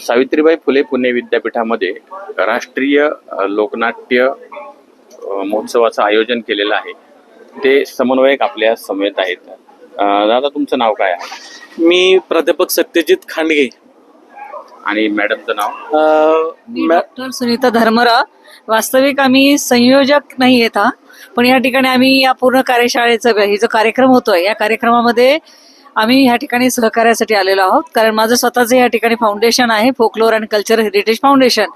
सावित्रीबाई फुले पुणे विद्यापीठामध्ये राष्ट्रीय लोकनाट्य महोत्सवाचं आयोजन केलेलं आहे. ते समन्वयक आपल्या समेत आहेत. दादा तुमचं नाव काय आहे? मी प्राध्यापक सत्यजित खांडगे. आणि मॅडमचं नाव? डॉक्टर सुनीता धर्मराव वास्तविक आम्ही संयोजक नाही येत हा. पण या ठिकाणी आम्ही या पूर्ण कार्यशाळेचा हे जो कार्यक्रम होतोय या कार्यक्रमामध्ये आम्ही ह्या ठिकाणी सहकार्यासाठी आलेलो आहोत. कारण माझं स्वतःचं या ठिकाणी फाउंडेशन आहे folklore and culture heritage foundation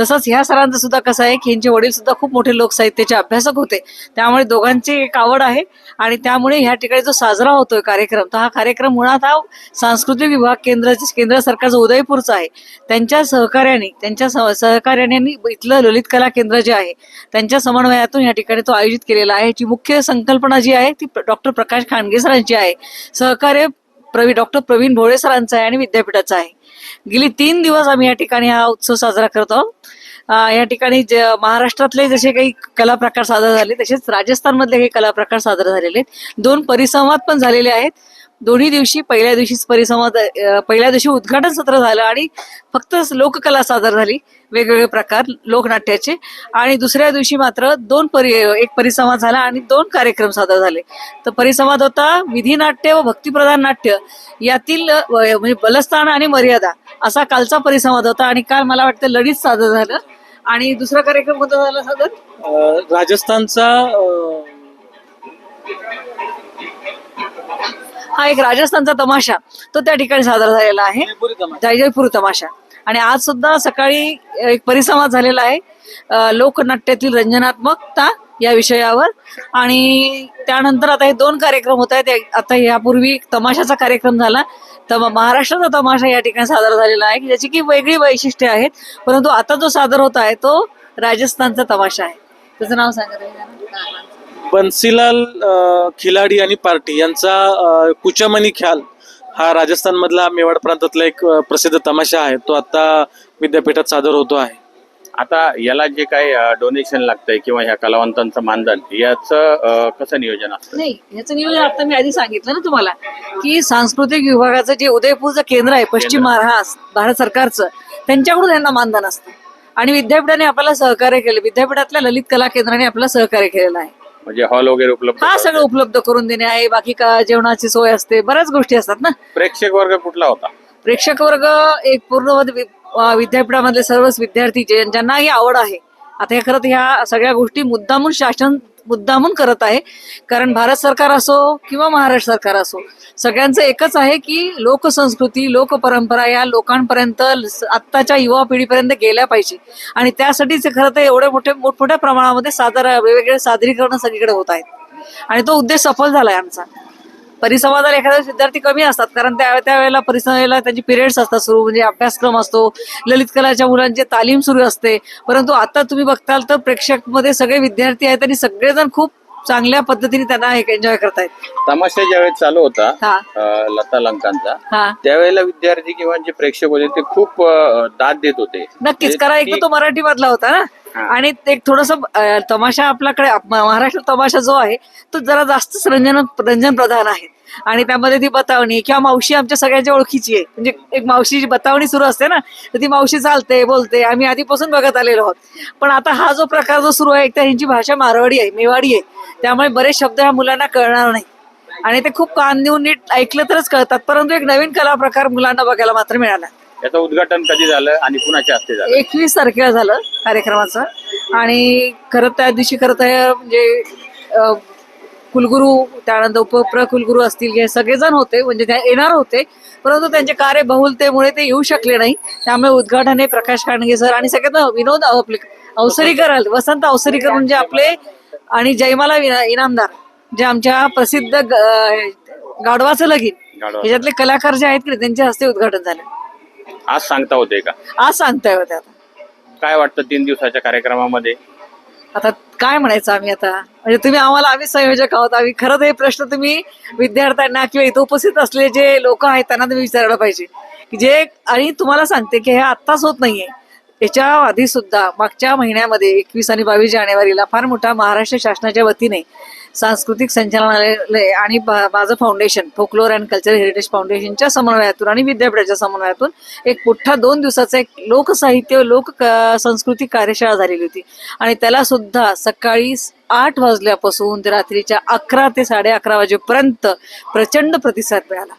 तसंच ह्या सरांचं सुद्धा कसं आहे की यांचे वडील सुद्धा खूप मोठे लोकसाहित्याचे अभ्यासक होते. त्यामुळे दोघांची एक आवड आहे आणि त्यामुळे ह्या ठिकाणी जो साजरा होतोय कार्यक्रम तर हा कार्यक्रम मुळात हा सांस्कृतिक विभाग केंद्र केंद्र सरकारचं उदयपूरचं आहे. त्यांच्या सहकार्याने त्यांच्या सहकार्याने इथलं ललित कला केंद्र जे आहे त्यांच्या समन्वयातून या ठिकाणी तो आयोजित केलेला आहे. याची मुख्य संकल्पना जी आहे ती डॉक्टर प्रकाश खांडगे सरांची आहे. सहकार्य प्रवीण डॉक्टर प्रवीण भोळे सरांचं आहे आणि विद्यापीठाचं आहे. गेली तीन दिवस आम्ही या ठिकाणी हा उत्सव साजरा करत आहोत. या ठिकाणी ज महाराष्ट्रातले जसे काही कला प्रकार साजरे झाले तसेच राजस्थानमधले काही कला प्रकार साजरे झालेले आहेत. दोन परिसंवाद पण झालेले आहेत. दोन्ही दिवशी पहिल्या दिवशीच परिसंवाद पहिल्या दिवशी उद्घाटन सत्र झालं आणि फक्त लोककला सादर झाली. वेगवेगळे प्रकार लोकनाट्याचे. आणि दुसऱ्या दिवशी मात्र दोन परि एक परिसंवाद झाला आणि दोन कार्यक्रम सादर झाले. तर परिसंवाद होता विधी नाट्य व भक्तिप्रधान नाट्य. यातील म्हणजे बलस्थान आणि मर्यादा असा कालचा परिसंवाद होता आणि काल मला वाटतं लढीत सादर झालं. आणि दुसरा कार्यक्रम कोणता झाला सादर? राजस्थानचा हा एक राजस्थानचा तमाशा. तो त्या ठिकाणी सादर झालेला आहे. जयजयपूर तमाशा. आणि आज सुद्धा सकाळी एक परिसंवाद झालेला आहे. लोकनाट्यातील रंजनात्मकता या विषयावर. आणि त्यानंतर आता हे दोन कार्यक्रम होत आहेत. आता यापूर्वी तमाशाचा कार्यक्रम झाला. तर महाराष्ट्राचा तमाशा या ठिकाणी सादर झालेला आहे की ज्याची की वेगळी वैशिष्ट्ये आहेत. परंतु आता जो सादर होत आहे तो राजस्थानचा तमाशा आहे. त्याचं नाव सांगा तुम्ही जरा. बन्सीलाल खिलाडी आणि पार्टी यांचा कुचामनी ख्याल हा राजस्थान मधला मेवाड प्रांतातला एक प्रसिद्ध तमाशा आहे. तो आता विद्यापीठात सादर होतो आहे. आता याला जे काही डोनेशन लागतंय किंवा ह्या कलावंतांचं मानधन याचं कसं नियोजन असतं? नाही याचं नियोजन आता मी आधी सांगितलं ना तुम्हाला की सांस्कृतिक विभागाचं जे उदयपूरचं केंद्र आहे पश्चिम महाराष्ट्र भारत सरकारचं त्यांच्याकडून यांना मानधन असतं. आणि विद्यापीठाने आपल्याला सहकार्य केलं. विद्यापीठातल्या ललित कला केंद्राने आपल्याला सहकार्य केलेलं आहे. म्हणजे हॉल वगैरे उपलब्ध हा सगळं उपलब्ध करून देणे आहे. बाकी का जेवणाची सोय असते. बऱ्याच गोष्टी असतात ना? प्रेक्षक वर्ग कुठला होता? प्रेक्षक वर्ग एक पूर्ण विद्यापीठामधले सर्वच विद्यार्थी जे ज्यांनाही आवड आहे. आता हे खरं तर ह्या सगळ्या गोष्टी मुद्दामून शासन मुद्दामून करत आहे. कारण भारत सरकार असो किंवा महाराष्ट्र सरकार असो सगळ्यांचं एकच आहे की लोकसंस्कृती लोकपरंपरा या लोकांपर्यंत आत्ताच्या युवा पिढीपर्यंत गेल्या पाहिजे. आणि त्यासाठीच खरं तर एवढे मोठे मोठमोठ्या प्रमाणामध्ये सादर वेगवेगळे सादरीकरण सगळीकडे होत आहेत. आणि तो उद्देश सफल झालाय आमचा. परिसंवादाला एखादा विद्यार्थी कमी असतात कारण त्या त्यावेळेला परिसंवादाला त्यांची पिरियड्स असतात सुरू म्हणजे अभ्यासक्रम असतो ललित कलाच्या मुलांची तालीम सुरू असते. परंतु आता तुम्ही बघताल तर प्रेक्षकमध्ये सगळे विद्यार्थी आहेत आणि सगळेजण खूप चांगल्या पद्धतीने त्यांना एन्जॉय करतायत. तमाशा ज्यावेळेस चालू होता हा. अ, लता लंकांचा हा. त्यावेळेला विद्यार्थी किंवा जे प्रेक्षक होते ते खूप अ, दाद देत होते. नक्कीच कारण एक तर तो मराठी मधला होता ना? हा. आणि एक थोडस तमाशा आपल्याकडे महाराष्ट्र तमाशा जो आहे तो जरा जास्तच रंजन रंजन प्रधान आहे. आणि त्यामध्ये ती बतावणी किंवा मावशी आमच्या सगळ्यांच्या ओळखीची आहे. म्हणजे एक मावशीची बतावणी सुरू असते ना तर ती मावशी चालते बोलते आम्ही आधीपासून बघत आलेलो आहोत. पण आता हा जो प्रकार जो सुरू आहे एक तर ह्यांची भाषा मारवाडी आहे मेवाडी आहे. त्यामुळे बरेच शब्द ह्या मुलांना कळणार नाही. आणि ते खूप कान देऊन नीट ऐकलं तरच कळतात परंतु एक नवीन कला प्रकार मुलांना बघायला मात्र मिळाला. याचं उद्घाटन कधी झालं आणि कुणाच्या हस्ते झालं? एकवीस तारखेला झालं कार्यक्रमाचं. आणि खरं त्या दिवशी खरं तर म्हणजे अं, कुलगुरू त्यानंतर उपप्रकुलगुरू असतील हे सगळेजण होते म्हणजे ते येणार होते. परंतु त्यांचे कार्य बहुलतेमुळे ते येऊ शकले नाही. त्यामुळे उद्घाटन हे प्रकाश खांडगे सर आणि सगळ्यात विनोद आपले अवसरीकर आले. वसंत अवसरीकर म्हणजे आपले आणि जयमाला विना- इनामदार जे आमच्या प्रसिद्ध ग- अं, गाढवाचं लगीन. गाढवा. ह्याच्यातले कलाकार जे आहेत की त्यांच्या हस्ते उद्घाटन झालं. आज सांगता होते का? आज सांगताय होते आता. काय वाटतं तीन दिवसाच्या कार्यक्रमामध्ये? आता काय म्हणायचं आम्ही आता? म्हणजे तुम्ही आम्हाला आम्ही संयोजक आहोत. आम्ही खरं तर हे प्रश्न तुम्ही विद्यार्थ्यांना किंवा इथं उपस्थित असलेले जे लोक आहेत त्यांना तुम्ही विचारायला पाहिजे. की जे आणि तुम्हाला सांगते की हे आत्ताच होत नाहीये. याच्या आधी सुद्धा मागच्या महिन्यामध्ये एकवीस आणि बावीस जानेवारीला फार मोठा महाराष्ट्र शासनाच्या वतीने सांस्कृतिक संचालनालय आणि बा- माझं foundation folklore and cultural heritage फाउंडेशनच्या समन्वयातून आणि विद्यापीठाच्या समन्वयातून एक मोठा दोन दिवसाचा एक लोकसाहित्य लोक सांस्कृतिक कार्यशाळा झालेली होती. आणि त्याला सुद्धा सकाळी आठ वाजल्यापासून ते रात्रीच्या अकरा ते साडे अकरा वाजेपर्यंत प्रचंड प्रतिसाद मिळाला.